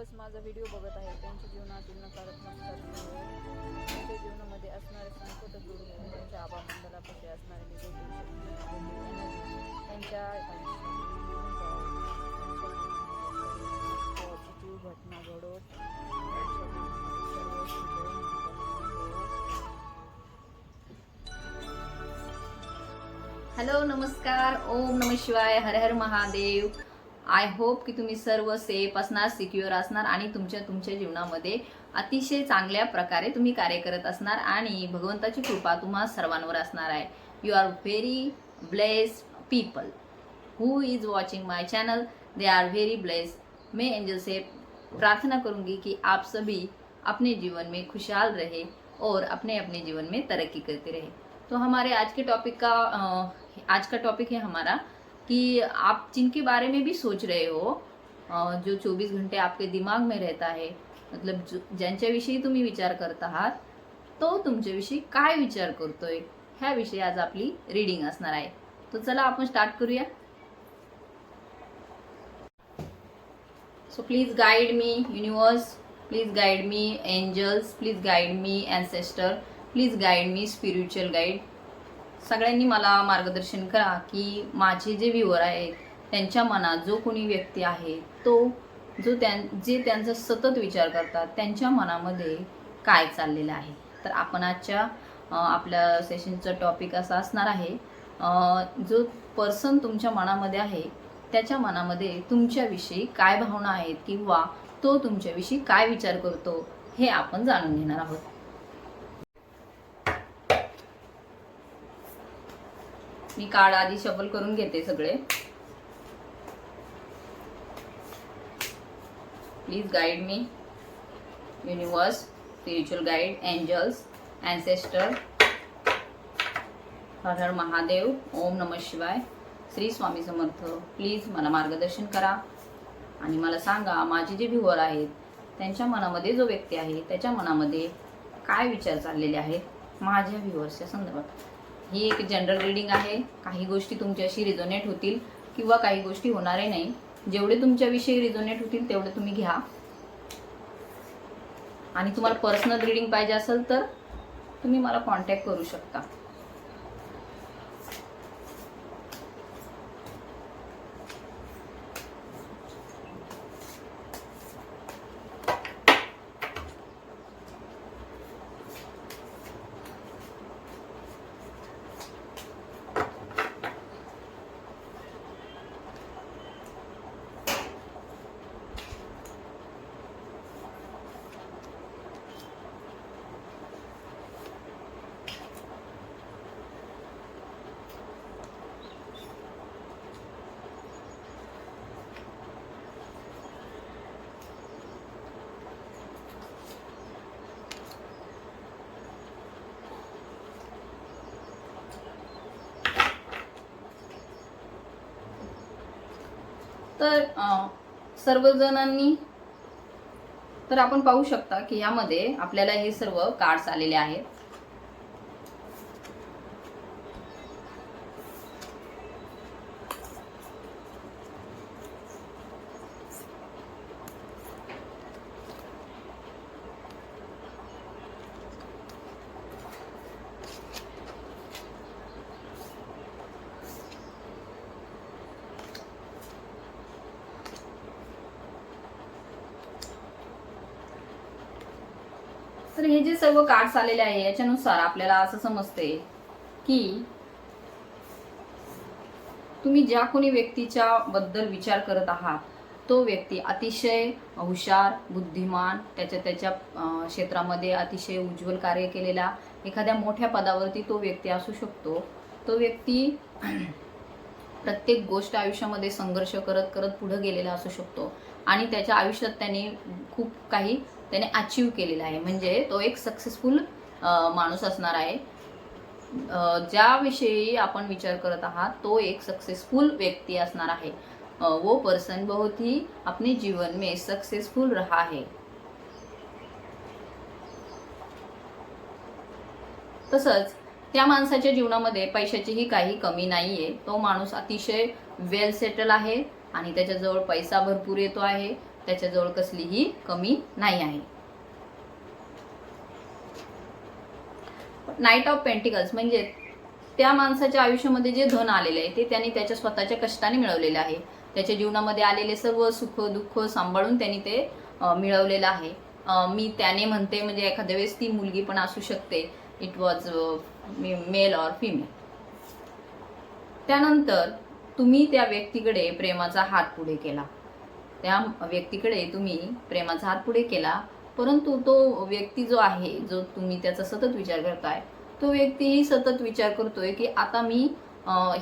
दिवस माझा व्हिडिओ बघत आहे. त्यांच्या जीवनातील नकारात्मक त्यांच्या जीवनामध्ये असणारे संकट दूर होऊन त्यांच्या आबा असणारे निगेटिव्ह त्यांच्या पॉझिटिव्ह घटना घडवत हॅलो नमस्कार. ओम नम शिवाय. हर हर महादेव. आय होप की तुम्ही सर्व सेफ असणार सिक्युअर असणार आणि तुमच्या तुमच्या जीवनामध्ये अतिशय चांगल्या प्रकारे तुम्ही कार्य करत असणार आणि भगवंताची कृपा तुम्हा सर्वांवर असणार आहे. You are very blessed people who is watching my channel they are very blessed मैं एंजल से प्रार्थना करूंगी कि आप सभी अपने जीवन में खुशहाल रहे और अपने अपने जीवन में तरक्की करते रहे। तो हमारे आज के टॉपिक का आज का टॉपिक है हमारा कि आप जिनके बारे में भी सोच रहे हो जो 24 घंटे आपके दिमाग में रहता है मतलब ज्यांच्याविषयी तुम्ही विचार करत आहात तो तुमच्याविषयी काय विचार करतोय ह्याविषयी आज आपली रीडिंग असणार आहे. तर चला आपण स्टार्ट करूया. So please guide me universe please guide me angels please guide me ancestor please guide me spiritual guide सगळ्यांनी मला मार्गदर्शन करा की माझे जे व्ह्युअर आहेत त्यांच्या मनात जो कोणी व्यक्ती आहे तो जो त्यां जे त्यांचा सतत विचार करतात त्यांच्या मनामध्ये काय चाललेलं आहे. तर आपण आजच्या आपल्या सेशनचं टॉपिक असा असणार आहे जो पर्सन तुमच्या मनामध्ये आहे त्याच्या मनामध्ये तुमच्याविषयी काय भावना आहेत किंवा तो तुमच्याविषयी काय विचार करतो हे आपण जाणून घेणार आहोत. मी कार्ड आधी शफल करून घेते सगळे. Please guide me universe spiritual guide angels ancestor Har Har Mahadev Om Nama Shivaya Shri Swami Samarth. Please मला मार्गदर्शन करा आणि मला सांगा माझे जे व्ह्युअर आहेत त्यांच्या मनामध्ये जो व्यक्ती आहे त्याच्या मनामध्ये काय विचार चाललेले आहेत माझ्या व्ह्युअर्सच्या संदर्भात. ही एक जनरल रीडिंग आहे. काही गोष्टी तुमच्याशी रिझोनेट होतील किंवा काही गोष्टी होणारे नाही. जेवढे तुमच्याविषयी रिझोनेट होतील तेवढे तुम्ही घ्या. आणि तुम्हाला पर्सनल रीडिंग पाहिजे असेल तर तुम्ही मला कॉन्टॅक्ट करू शकता. तर सर्वजणांनी तर आपण पाहू शकता की यामध्ये आपल्याला हे सर्व कार्ड्स आलेले आहेत. तर हे जे सर्व कार्ड्स आलेले आहे याच्यानुसार आपल्याला असं समजते की तुम्ही ज्या कोणी व्यक्तीच्या बद्दल विचार करत आहात तो व्यक्ती अतिशय हुशार बुद्धिमान त्याच्या त्याच्या क्षेत्रामध्ये अतिशय उज्ज्वल कार्य केलेला एखाद्या मोठ्या पदावरती तो व्यक्ती असू शकतो. तो व्यक्ती प्रत्येक गोष्ट आयुष्यामध्ये संघर्ष करत करत पुढे गेलेला असू शकतो. आणि त्याच्या आयुष्यात त्याने खूप काही त्याने अचीव केलेला आहे. म्हणजे तो एक सक्सेसफुल माणूस असणार आहे. ज्याविषयी आपण विचार करत आहात तो एक सक्सेसफुल व्यक्ती असणार आहे. वो पर्सन बहुत ही अपने जीवन में सक्सेसफुल रहा है. तसंच त्या माणसाच्या जीवनामध्ये पैशाचीही काही कमी नाहीये. तो माणूस अतिशय वेल सेटल आहे आणि त्याच्याजवळ पैसा भरपूर येतो आहे. त्याच्याजवळ कसलीही कमी नाही आहे. नाईट ऑफ पेंटिकल्स म्हणजे त्या माणसाच्या आयुष्यामध्ये जे धन आलेले आहे ते त्यांनी त्याच्या स्वतःच्या कष्टाने मिळवलेले आहे. त्याच्या जीवनामध्ये आलेले सर्व सुख दुःख सांभाळून त्यांनी ते मिळवलेलं आहे. मी त्याने म्हणते म्हणजे एखाद्या वेळेस ती मुलगी पण असू शकते. It was male or female त्यानंतर तुम्ही त्या व्यक्तीकडे प्रेमाचा हात पुढे केला. त्या व्यक्तीकडे तुम्ही प्रेमाचा हात पुढे केला. परंतु तो व्यक्ती जो आहे जो तुम्ही त्याचा सतत विचार करताय तो व्यक्तीही सतत विचार करतोय की आता मी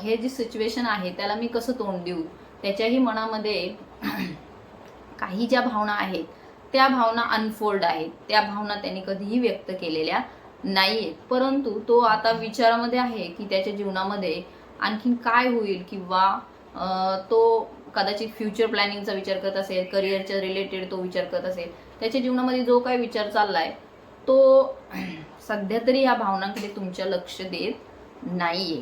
हे जी सिच्युएशन आहे त्याला मी कसं तोंड देऊ? त्याच्याही मनामध्ये काही ज्या भावना आहेत त्या भावना अनफोल्ड आहेत. त्या भावना त्यांनी कधीही व्यक्त केलेल्या नाही आहेत परंतु तो आता विचारामध्ये आहे की त्याच्या जीवनामध्ये आणखीन काय होईल किंवा तो कदाचित फ्युचर प्लॅनिंगचा विचार करत असेल करिअरच्या रिलेटेड तो विचार करत असेल त्याच्या जीवनामध्ये जो काय विचार चाललाय तो सध्या तरी या भावनांकडे तुमच्या लक्ष देत नाहीये.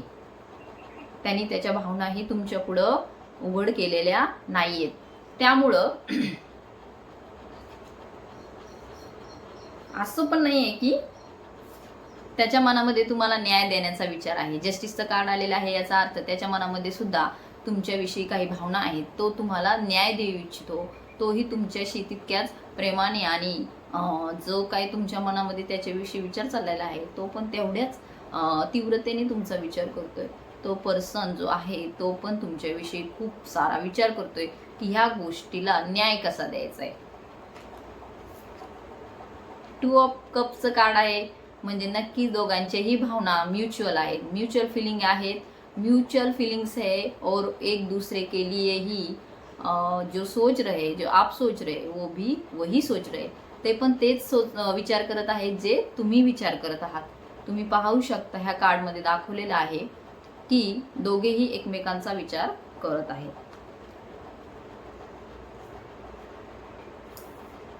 त्यांनी त्याच्या भावनाही तुमच्या पुढं उघड केलेल्या नाहीयेत. त्यामुळं असं पण नाही आहे की त्याच्या मनामध्ये तुम्हाला न्याय देण्याचा विचार आहे. जस्टिसचं कार्ड आलेलं आहे याचा अर्थ त्याच्या मनामध्ये सुद्धा तुमच्याविषयी काही भावना आहेत तो तुम्हाला न्याय देऊ इच्छितो. तोही तुमच्याशी तितक्याच प्रेमाने आणि जो काही तुमच्या मनामध्ये त्याच्याविषयी विचार चाललेला आहे तो पण तेवढ्याच तीव्रतेने तुमचा विचार करतोय. तो पर्सन जो आहे तो पण तुमच्याविषयी खूप सारा विचार करतोय की ह्या गोष्टीला न्याय कसा द्यायचा आहे टू ऑफ कपचं कार्ड आहे. म्हणजे नक्की दोघांच्याही भावना म्युच्युअल आहेत. म्युच्युअल फिलिंग आहेत. म्युच्युअल फीलिंग्स है और एक दूसरे के लिए ही जो सोच रहे जो आप सोच रहे वो भी वही सोच रहे। ते पण तेच सोच विचार करत आहेत जे तुम्ही विचार करत आहात. तुम्ही पाहू शकता ह्या कार्डमध्ये दाखवलेलं आहे की दोघेही एकमेकांचा विचार करत आहेत.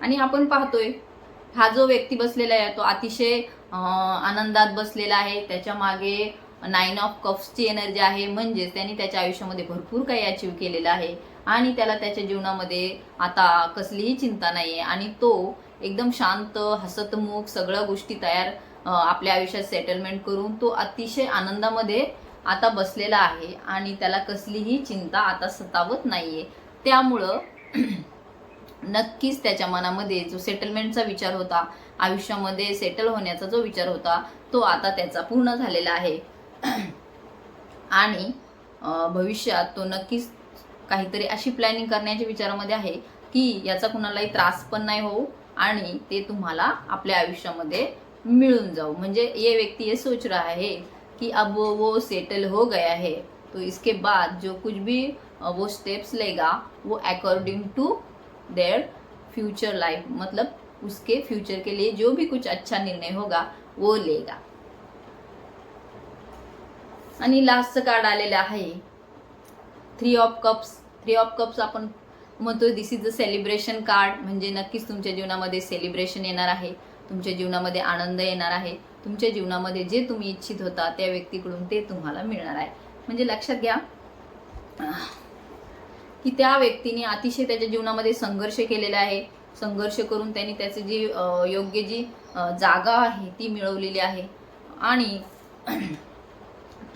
आणि आपण पाहतोय हा जो व्यक्ती बसलेला आहे तो अतिशय आनंदात बसलेला आहे. त्याच्यामागे नाईन ऑफ कप्सची एनर्जी आहे. म्हणजेच त्यांनी त्याच्या आयुष्यामध्ये भरपूर काही अचीव केलेलं आहे. आणि त्याला त्याच्या जीवनामध्ये आता कसलीही चिंता नाही आहे आणि तो एकदम शांत हसतमुख सगळ्या गोष्टी तयार आपल्या आयुष्यात सेटलमेंट करून तो अतिशय आनंदामध्ये आता बसलेला आहे. आणि त्याला कसलीही चिंता आता सतावत नाहीये. त्यामुळं नक्कीच त्याच्या मनामध्ये जो सेटलमेंटचा विचार होता आयुष्यामध्ये सेटल होण्याचा जो विचार होता तो आता त्याचा पूर्ण झालेला आहे. आणि भविष्यात तो नक्कीच काहीतरी अशी प्लॅनिंग करण्याच्या विचारामध्ये आहे की याचा कुणालाही त्रास पण नाही होऊ आणि ते तुम्हाला आपल्या आयुष्यामध्ये मिळून जाऊ. म्हणजे ये व्यक्ती ये सोच रहा है कि अब वो सेटल हो गया है. तो इसके बाद जो कुछ भी वो स्टेप्स लेगा वो according to their future life मतलब उसके फ्यूचर के लिए जो भी कुछ अच्छा निर्णय होगा वो लेगा. आणि लास्टचं कार्ड आलेलं आहे. Three of cups three of cups आपण म्हणतो this is the celebration card म्हणजे नक्कीच तुमच्या जीवनामध्ये सेलिब्रेशन येणार आहे. तुमच्या जीवनामध्ये आनंद येणार आहे. तुमच्या जीवनामध्ये जे तुम्ही इच्छित होता त्या व्यक्तीकडून ते तुम्हाला मिळणार आहे. म्हणजे लक्षात घ्या की त्या व्यक्तीने अतिशय त्याच्या जीवनामध्ये संघर्ष केलेला आहे. संघर्ष करून त्यांनी त्याची जी योग्य जी जागा आहे ती मिळवलेली आहे. आणि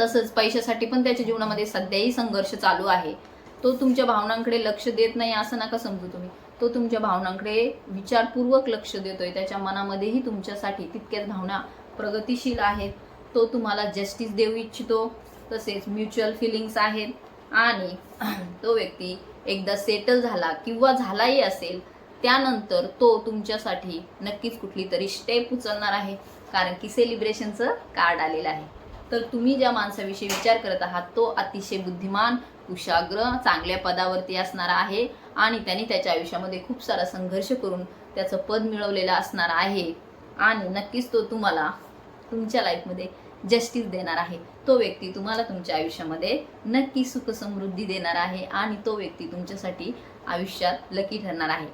तसंच पैशासाठी पण त्याच्या जीवनामध्ये सध्याही संघर्ष चालू आहे. तो तुमच्या भावनांकडे लक्ष देत नाही असं नका समजू तुम्ही. तो तुमच्या भावनांकडे विचारपूर्वक लक्ष देतोय. त्याच्या मनामध्येही तुमच्यासाठी तितक्याच भावना प्रगतिशील आहेत. तो तुम्हाला जस्टिस देऊ इच्छितो. तसेच म्युच्युअल फिलिंग्स आहेत. आणि तो व्यक्ती एकदा सेटल झाला किंवा झालाही असेल त्यानंतर तो तुमच्यासाठी नक्कीच कुठली तरी स्टेप उचलणार आहे. कारण की सेलिब्रेशनचं कार्ड आलेलं आहे. तर तुम्ही ज्या माणसाविषयी विचार करत आहात तो अतिशय बुद्धिमान कुशाग्र चांगल्या पदावरती असणारा आहे आणि त्याने त्याच्या आयुष्यामध्ये खूप सारा संघर्ष करून त्याचं पद मिळवलेलं असणार आहे. आणि नक्कीच तो तुम्हाला तुमच्या लाईफमध्ये जस्टिस देणार आहे. तो व्यक्ती तुम्हाला तुमच्या आयुष्यामध्ये नक्की सुख समृद्धी देणार आहे आणि तो व्यक्ती तुमच्यासाठी आयुष्यात लकी ठरणार आहे.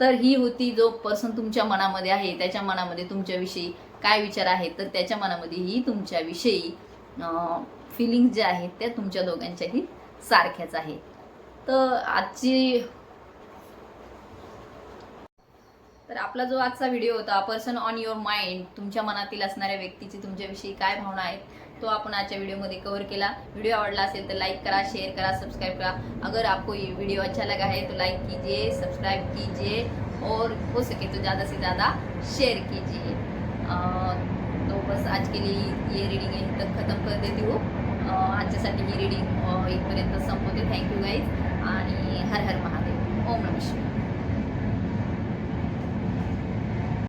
तर ही होती जो पर्सन तुमच्या मनामध्ये आहे त्याच्या मनामध्ये तुमच्याविषयी काय विचार आहेत तर त्याच्या मनामध्येही तुमच्याविषयी फिलिंग्स ज्या आहेत त्या तुमच्या दोघांच्याही सारख्याच आहेत. तर आजची तर आपला जो आजचा व्हिडिओ होता पर्सन ऑन युअर माइंड तुमच्या मनातील असणाऱ्या व्यक्तीची तुमच्याविषयी काय भावना आहेत तो आपण आजच्या व्हिडिओमध्ये कव्हर केला. व्हिडिओ आवडला असेल तर लाइक करा शेअर करा सब्सक्राइब करा. अगर आपको ये वीडियो अच्छा लगा है तो लाइक कीजिए सब्सक्राइब कीजिए और हो सके तो ज़्यादा से ज़्यादा शेयर कीजिए. तो बस आज के लिए ये रीडिंग यहीं तक ख़त्म कर देती हूँ. हो. आजच्यासाठी ही रीडिंग इथपर्यंत संपवते. थँक्यू गाईज आणि हर हर महादेव. ओम नमः शिवाय.